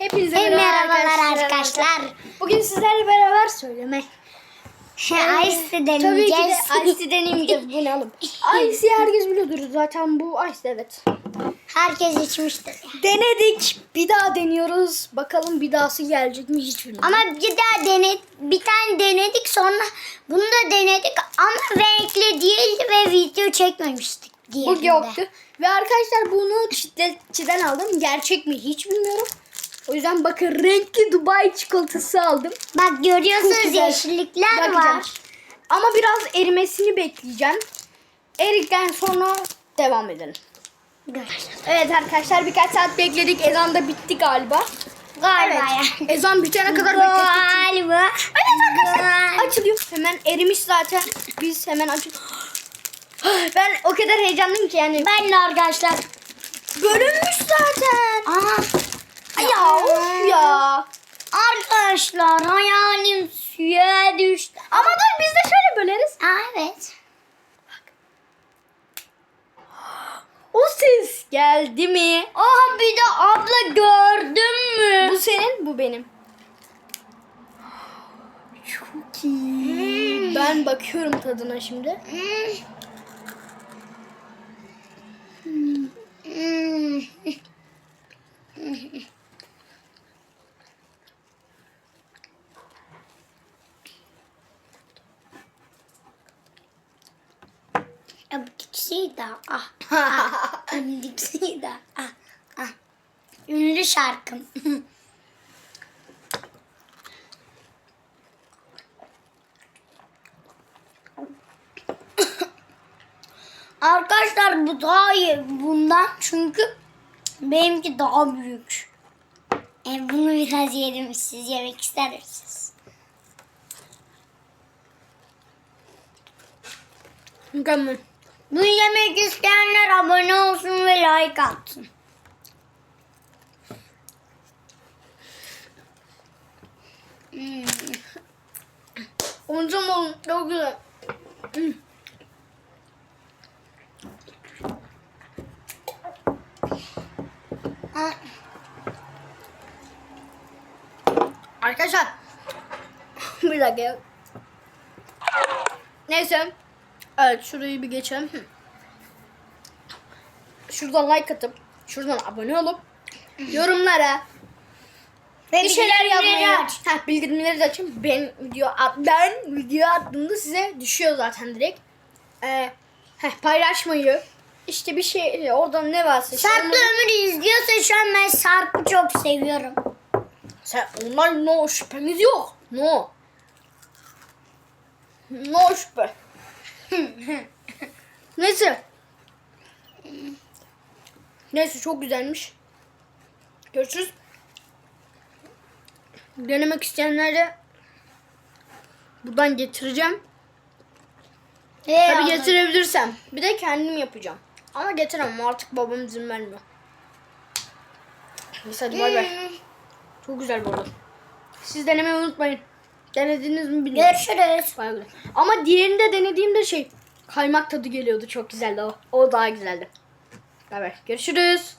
Hepinize Hey, merhaba merhabalar arkadaşlar. Bugün sizlerle beraber söyleme. Şey, Ice Tabii ki deneyeceğiz. de Ice'i denemeyeceğiz. Bu ne oğlum? Ice'i herkes biliyordur zaten bu Ice evet. Herkes içmiştir. Denedik. Bir daha deniyoruz. Bakalım bir dahası gelecek mi hiç bilmiyorum. Ama bir daha dene, bir tane denedik sonra bunu da denedik ama renkli değildi ve video çekmemiştik Bu diğerinde. yoktu. Ve arkadaşlar bunu çitletçiden aldım. Gerçek mi hiç bilmiyorum. O yüzden bakın renkli Dubai çikolatası aldım. Bak görüyorsunuz güzel. yeşillikler Bakacağım. var. Ama biraz erimesini bekleyeceğim. Erikten sonra devam edelim. Evet arkadaşlar birkaç saat bekledik. Ezan da bitti galiba. Galiba Evet. ya. Ezan bitene kadar beklettik. Galiba. Evet arkadaşlar açılıyor. Hemen erimiş zaten. Biz hemen açıl. Ben o kadar heyecanlıyım ki yani. Ben de arkadaşlar. Bölünmüş zaten. Aa, Ya of ya. arkadaşlar hayalim suya düştü. Ama dur biz de şöyle böleriz. Aa, evet. O ses geldi mi? Aha bir de abla gördün mü? Bu senin, bu benim. Çok iyi. Ben bakıyorum tadına şimdi. Hmm. Hmm. De ah. ah. dipsi de ah. ah. Ünlü şarkım. Arkadaşlar bu daha iyi bundan çünkü benimki daha büyük. E, bunu biraz yedim. Siz yemek ister misiniz? Mükemmel. Bunu yemek isteyenler abone olsun ve like atsın. Hmm. Onca mı? Çok güzel. Hmm. Arkadaşlar. bir dakika. Neyse. Evet şurayı bir geçelim. Şuradan like atıp, şuradan abone olup, yorumlara Ve bir şeyler yapmayı, aç. ha, bildirimleri de açın. Ben video at, ben video attığımda size düşüyor zaten direkt. Ee, heh, paylaşmayı, işte bir şey oradan ne varsa. işte Sarp'la onları- Ömür izliyorsa şu an ben Sarp'ı çok seviyorum. Sen onlar no şüphemiz yok. No. No şüphe. Neyse. Neyse çok güzelmiş. Görüşürüz. Denemek isteyenlere buradan getireceğim. Tabii getirebilirsem. Bir de kendim yapacağım. Ama getiremem artık babam izin vermiyor. Neyse hadi bay bay. Hmm. Çok güzel bu arada. Siz denemeyi unutmayın. Denediniz mi bilmiyorum. Görüşürüz. Bayağı güzel. Ama diğerini de denediğimde şey kaymak tadı geliyordu. Çok güzeldi o. O daha güzeldi. Evet. Görüşürüz.